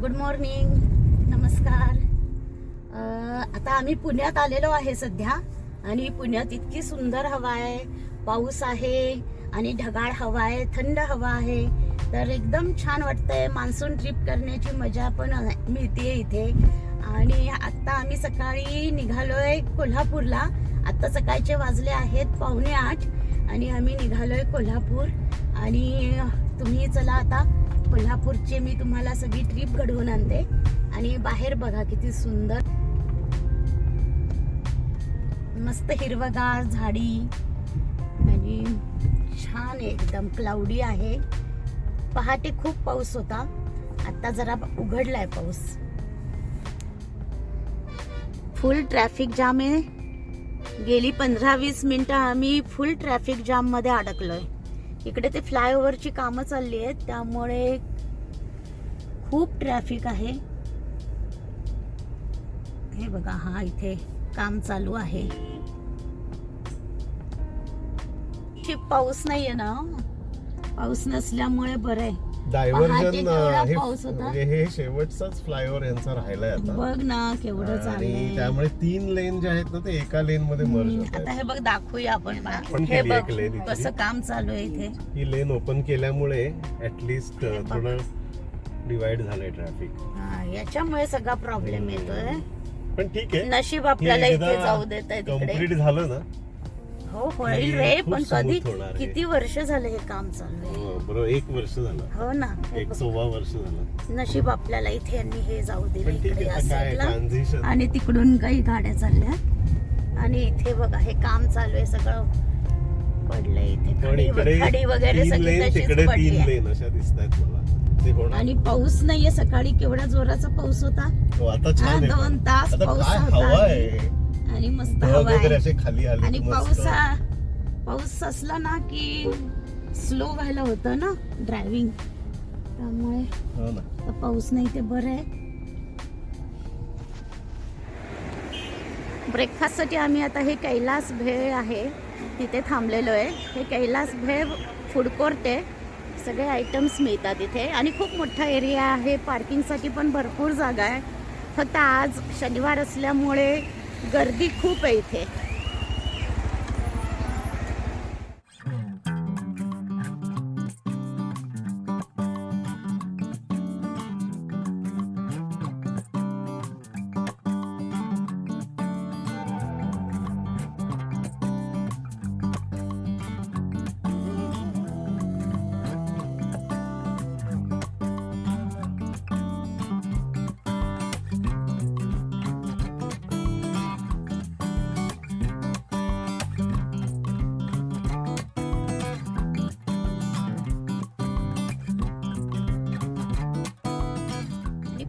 Good morning नमस्कार. आता आम्ही पुण्यात आलेलो आहे सध्या. आणि पुण्यात इतकी सुंदर हवा आहे. पाऊस आहे आणि ढगाळ हवा आहे थंड हवा आहे. तर एकदम छान वाटतंय. मान्सून ट्रिप करण्याची मजा पण मिळते इथे. आणि आत्ता आम्ही सकाळी निघालोय कोल्हापूरला. आत्ता सकाळचे वाजले आहेत पावणे आठ. आणि आम्ही निघालोय कोल्हापूर. आणि तुम्ही चला आता कोल्हापूरची मी तुम्हाला सगळी ट्रिप घडवून आणते. आणि बाहेर बघा किती सुंदर. मस्त हिरवगार झाडी. आणि छान एकदम क्लाउडी आहे. पहाटे खूप पाऊस होता. आता जरा उघडलाय पाऊस. फुल ट्रॅफिक जाम आहे. गेली पंधरा वीस मिनिटं आम्ही फुल ट्रॅफिक जाममध्ये अडकलोय. इकडे ते फ्लायओव्हरची कामं चालली आहेत त्यामुळे खूप ट्रॅफिक आहे. हे बघा हा इथे काम चालू आहे. पाऊस नाहीये ना? पाऊस नसल्यामुळे बरं आहे. डायव्हर्जन हे. म्हणजे हे शेवटचाच फ्लायओव्हर यांचा राहिलाय आता. बघ ना केवढं आणि चाललंय त्यामुळे तीन लेन जे आहेत ना ते एका लेन मध्ये मर्ज होत आता हे बघ दाखवूया आपण पण हे केली बघ एक lane इथली. कसं काम चालू आहे इथे. ही लेन ओपन केल्यामुळे ऍटलिस्ट. थोडं डिवाइड झालंय ट्रॅफिक हा, याच्यामुळे सगळा प्रॉब्लेम येतोय. पण ठीक आहे. नशीब आपल्याला इथे जाऊ देत आहे तिकडे. कंप्लीट झालं ना हो होईल हे रे खूप पण smooth कधी होणार. किती वर्ष झाले हे काम चालू आहे? हो, बरोबर. एक वर्ष झालं. हो ना. हे एक बघ, सव्वा वर्ष झालं. नशीब आपल्याला इथे यांनी हे जाऊ दिलं पण ठीक इकडे आहे या आता काय साईडला ट्रान्झिशन आणि तिकडून काही गाड्या चालल्या. आणि इथे बघा हे काम चालू आहे सगळं पडलंय इथे. पण खडी इकडे खडी वगैरे तीन सगळी लेन तशीच तिकडे पडली तीन आहे. लेन अशा दिसत आहेत मला. ते होणार आणि पाऊस नाहीये सकाळी केवढा जोराचा पाऊस होता? हो, आता हा, छान आहे. दोन. तास आता पाऊस काय होता हवा आणि- आहे? आणि मस्त हवा आहे. असे खाली आले आणि की पाऊस असला ना की स्लो व्हायला होतं ना ड्रायव्हिंग त्यामुळे हो ना. आता पाऊस नाही ते बरं आहे. ब्रेकफास्टसाठी आम्ही आता हे कैलास भेळ आहे तिथे थांबलेलो आहे. हे कैलास भेळ फूड कोर्ट आहे. सगळे आयटम्स मिळतात इथे. आणि खूप मोठा एरिया आहे. पार्किंगसाठी पण भरपूर जागा आहे. फक्त आज शनिवार असल्यामुळे गर्दी खूप आहे इथे.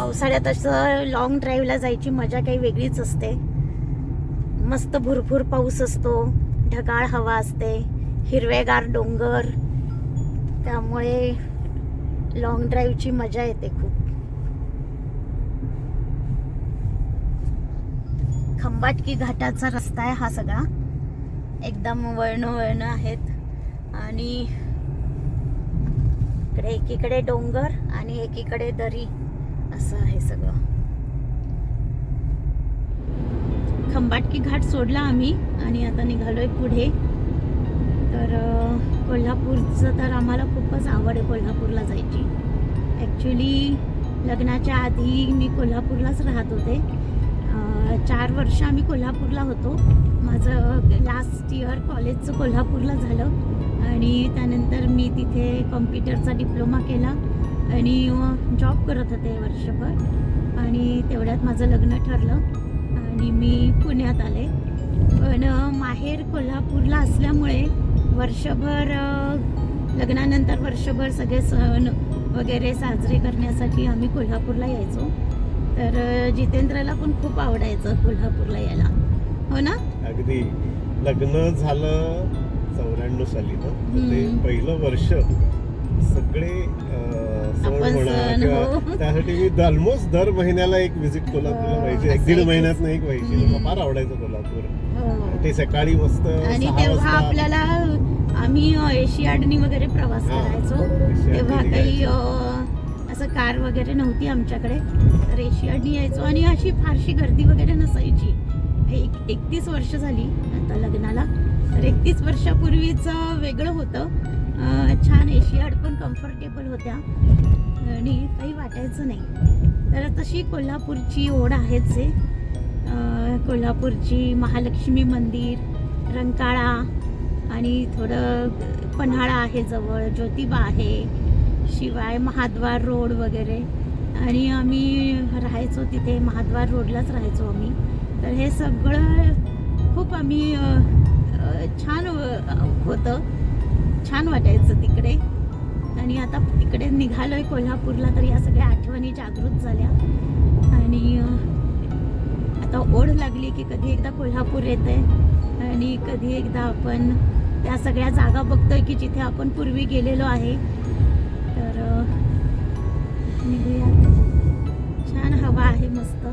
पावसाळ्यात असं लॉंग ड्राईव्हला जायची मजा काही वेगळीच असते. मस्त भरपूर पाऊस असतो ढगाळ हवा असते हिरवेगार डोंगर. त्यामुळे लॉंग ड्राईव्हची मजा येते खूप. खंबाटकी घाटाचा रस्ता आहे हा सगळा. एकदम वळणं वळणं आहेत. आणि इकडे एकीकडे डोंगर आणि एकीकडे दरी. असं आहे सगळं. खंबाटकी घाट सोडला आम्ही आणि आता निघालोय पुढे. तर कोल्हापूरचं तर आम्हाला खूपच आवड आहे कोल्हापूरला जायची. ॲक्च्युली लग्नाच्या आधी मी कोल्हापूरलाच राहत होते. चार वर्ष आम्ही कोल्हापूरला होतो. माझं लास्ट इयर कॉलेजचं कोल्हापूरला झालं. आणि त्यानंतर मी तिथे कॉम्प्युटरचा डिप्लोमा केला. आणि जॉब करत होते वर्षभर. आणि तेवढ्यात माझं लग्न ठरलं आणि मी पुण्यात आले. पण माहेर कोल्हापूरला असल्यामुळे वर्षभर लग्नानंतर वर्षभर सगळे सण वगैरे साजरे करण्यासाठी आम्ही कोल्हापूरला यायचो. तर जितेंद्रला पण खूप आवडायचं कोल्हापूरला यायला. हो ना? अगदी. लग्न झालं चौऱ्याण्णव साली ना? ते. पहिलं वर्ष. सगळे सण म्हणा किंवा हो. त्यासाठी मी ऑलमोस्ट दर महिन्याला एक विजिट कोल्हापूरला हो, व्हायची एक दीड. महिन्यात एक व्हायची. मला फार आवडायचं कोल्हापूर. हो. ते सकाळी मस्त आणि तेव्हा आपल्याला आम्ही एशियाडनी वगैरे प्रवास करायचो. तेव्हा काही असं कार वगैरे नव्हती आमच्याकडे. तर एशियाडनी यायचो आणि अशी फारशी गर्दी वगैरे नसायची. एक एकतीस वर्ष झाली आता लग्नाला. तर एकतीस वर्षापूर्वीचं वेगळं होतं. अं, छान एशियाड पण कम्फर्टेबल होत्या. आणि काही वाटायचं नाही. तर तशी कोल्हापूरची ओढ आहेच आहे कोल्हापूरची महालक्ष्मी मंदिर रंकाळा आणि थोडं पन्हाळा आहे जवळ ज्योतिबा आहे शिवाय महाद्वार रोड वगैरे. आणि आम्ही राहायचो तिथे महाद्वार रोडलाच राहायचो आम्ही. तर हे सगळं खूप आम्ही छान होतं. छान वाटायचं तिकडे. आणि आता तिकडे निघालोय कोल्हापूरला तर या सगळ्या आठवणी जागृत झाल्या. आणि आता ओढ लागली की कधी एकदा कोल्हापूर येते आणि कधी एकदा आपण त्या सगळ्या जागा बघतोय की जिथे आपण पूर्वी गेलेलो आहे. तर निघूया. छान हवा आहे मस्त.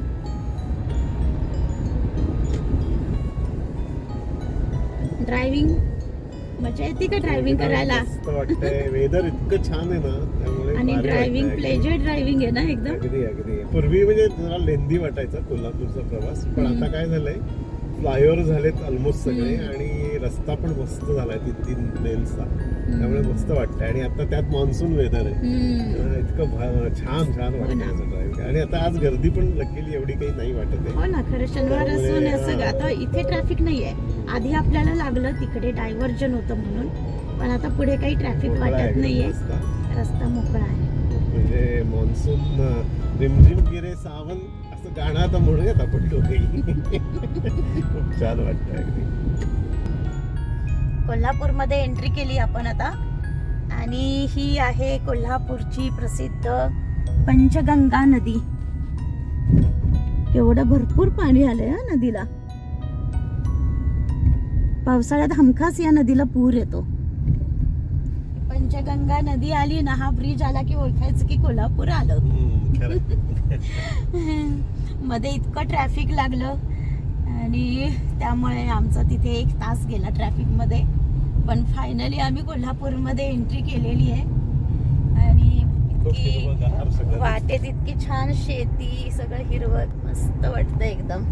ड्रायव्हिंग मजा येते का ड्रायव्हिंग करायला मस्त वाटतंय वेदर इतकं छान आहे ना त्यामुळे आणि भारी ड्रायव्हिंग वाटतंय. प्लेजर ड्रायव्हिंग आहे ना एकदम अगदी अगदी पूर्वी म्हणजे जरा लेंदी वाटायचा कोल्हापूरचा प्रवास पण. आता काय झालंय फ्लायओव्हर झालेत ऑलमोस्ट सगळे हम्म. आणि रस्ता पण मस्त झालाय तीन लेन्सचा त्यामुळे मस्त वाटतंय. आणि आता त्यात मान्सून वेदर आहे. इतकं छान छान हो. वाटतं ड्रायव्हिंग आणि आता आज गर्दी पण लकीली एवढी काही नाही वाटत हो आहे ना खरं शनिवार त्यामुळे, असून असं हा. आता इथे ट्रॅफिक नाहीये. आधी आपल्याला लागलं तिकडे डायव्हर्जन होतं म्हणून. पण आता पुढे काही ट्रॅफिक वाटत नाहीये. रस्ता. मोकळा आहे. म्हणजे मान्सून रिमझिम गिरे सावन असं गाणं आता म्हणूयात आपण दोघेही. खूप छान वाटतं अगदी. कोल्हापूरमध्ये एंट्री केली आपण आता. आणि ही आहे कोल्हापूरची प्रसिद्ध पंचगंगा नदी. केवढं भरपूर पाणी आलंय हा नदीला. पावसाळ्यात हमखास या नदीला पूर येतो. पंचगंगा नदी आली ना हा ब्रिज आला की ओळखायचं की कोल्हापूर आलं. मध्ये इतकं ट्रॅफिक लागलं. आणि त्यामुळे आमचा तिथे एक तास गेला ट्रॅफिकमध्ये. पण फायनली आम्ही कोल्हापूरमध्ये एंट्री केलेली आहे. आणि इतकी वाटेत इतकी छान शेती सगळं हिरवं मस्त वाटतं एकदम.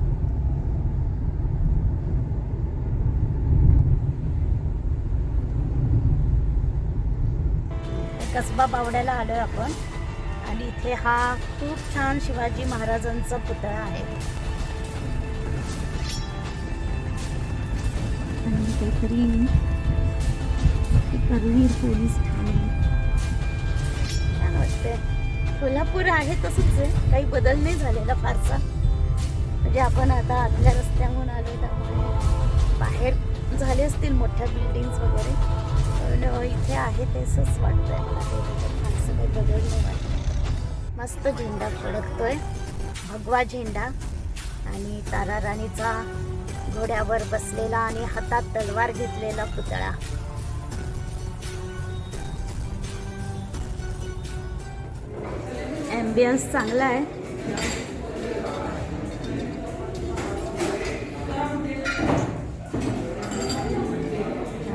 कसबा बावड्याला आलोय आपण. आणि इथे हा खूप छान शिवाजी महाराजांचा पुतळा आहे. काहीतरी करवीर पोलीस ठाणे. वाटतंय? कोल्हापूर आहे तसंच आहे. काही बदल नाही झालेला फारसा. म्हणजे आपण आता आतल्या रस्त्याहून आलो त्यामुळे. बाहेर झाले असतील मोठ्या बिल्डिंग्स वगैरे. पण इथे आहे तसंच वाटतंय मला. फारसं काही बदल नाही वाटत. मस्त झेंडा फडकतोय. भगवा झेंडा. आणि तारा राणीचा घोड्यावर बसलेला आणि हातात तलवार घेतलेला पुतळा. ॲम्बियन्स चांगला आहे.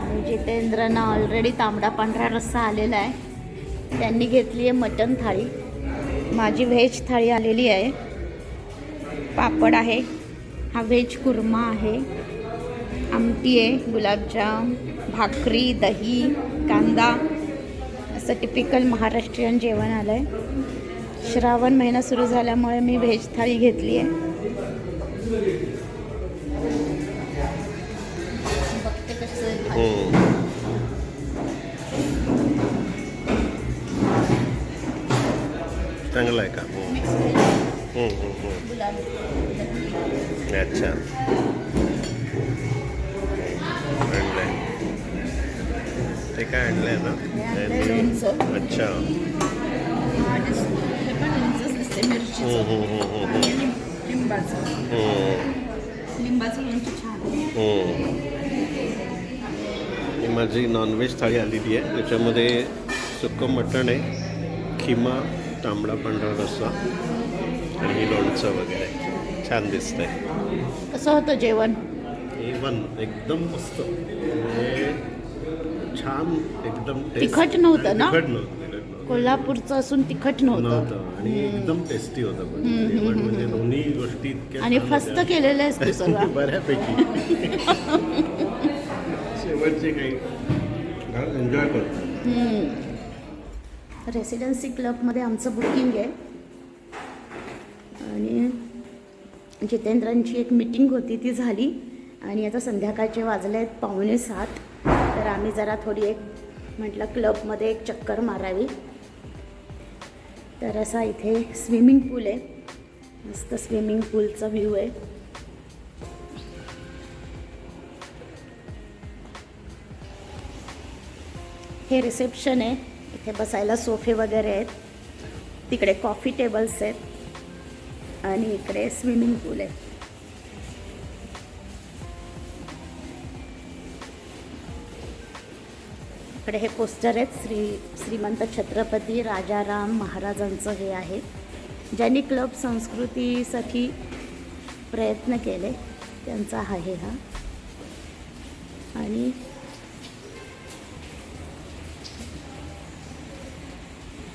आणि जितेंद्रना ऑलरेडी तांबडा पांढरा रस्सा आलेला आहे. त्यांनी घेतली आहे मटन थाळी. माझी व्हेज थाळी आलेली आहे. पापड आहे. हा व्हेज कुर्मा आहे. आमटी आहे गुलाबजाम भाकरी दही कांदा. असं टिपिकल महाराष्ट्रीयन जेवण आलं आहे श्रावण महिना सुरू झाल्यामुळे मी व्हेज थाळी घेतली आहे. बघते कसं. चांगलं आहे का. गुलाब अच्छा. ते काय आणलंय ना हे. अच्छा हा, हे लोणचंच दिसते हम्म, मिरचीचं हम्म, हम्म, हम्म, आणि लिंब- लिंबाचं हम्म, लिंबाचं लोणचं छान आहे. हम्म. ही माझी नॉनव्हेज थाळी आलेली आहे त्याच्यामध्ये सुकं मटण आहे खिमा तांबडा पांढरा रस्सा आणि हे लोणचं वगैरे छान दिसतंय कसं होतं जेवण इवन एकदम मस्त म्हणजे छान एकदम taste. तिखट नव्हतं ना? तिखट नव्हतं. कोल्हापूरचं असून तिखट नव्हतं. नव्हतं. आणि एकदम टेस्टी होतं पण जेवण म्हणजे दोन्ही गोष्टी इतक्या आणि छान फस्त होत्या. केलेलं आहेस तू सगळं. बऱ्यापैकी. शेवटचे काही. एन्जॉय करतो रेसिडेन्सी क्लबमध्ये आमचं बुकिंग आहे. आणि जितेंद्रांची एक मिटिंग होती ती झाली. आणि आता संध्याकाळचे वाजले आहेत पावणे सात. तर आम्ही जरा थोडी एक म्हटलं क्लबमध्ये एक चक्कर मारावी. तर असा इथे स्विमिंग पूल आहे. मस्त स्विमिंग पूलचा व्ह्यू आहे. हे रिसेप्शन आहे. इथे बसायला सोफे वगैरे आहेत. तिकडे कॉफी टेबल्स आहेत. आणि इकडे स्विमिंग पूल आहे. इकडे हे पोस्टर आहेत. श्री श्रीमंत छत्रपती राजाराम महाराजांचं हे आहे. ज्यांनी क्लब संस्कृतीसाठी प्रयत्न केले त्यांचा आहे हा. आणि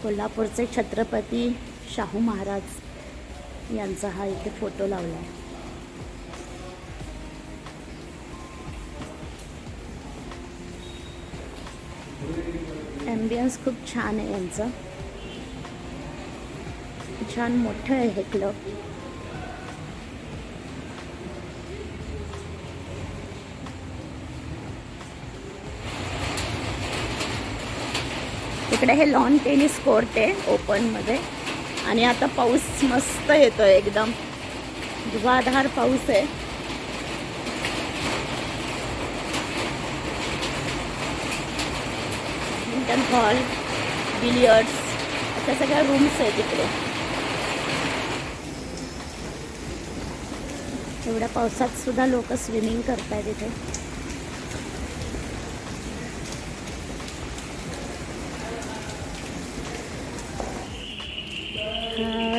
कोल्हापूरचे छत्रपती शाहू महाराज यांचा हा इथे फोटो लावला आहे. ॲम्बियन्स खूप छान आहे यांचं. छान मोठं आहे हे क्लब तिकडे हे लॉन टेनिस कोर्ट आहे ओपनमध्ये आणि आता पाऊस मस्त येतोय एकदम. धुवाधार पाऊस आहे. बॅडमिंटन हॉल बिलियर्ड्स अशा सगळ्या रूम्स आहेत तिकडे एवढ्या पावसात सुद्धा लोक स्विमिंग करतायत इथे.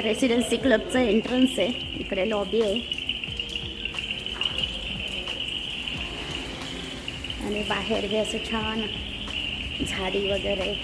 रेसिडेन्सी क्लबचं एंट्रन्स आहे. इकडे लॉबी आहे. आणि बाहेर हे असं छान झाडी वगैरे.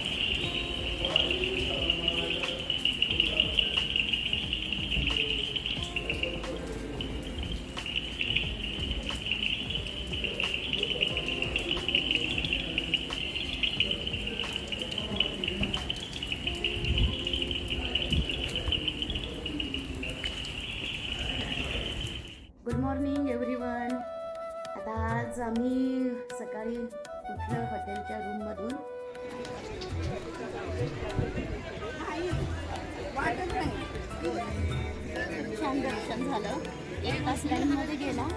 छान दर्शन झालं. एक तास लाईनमध्ये गेला.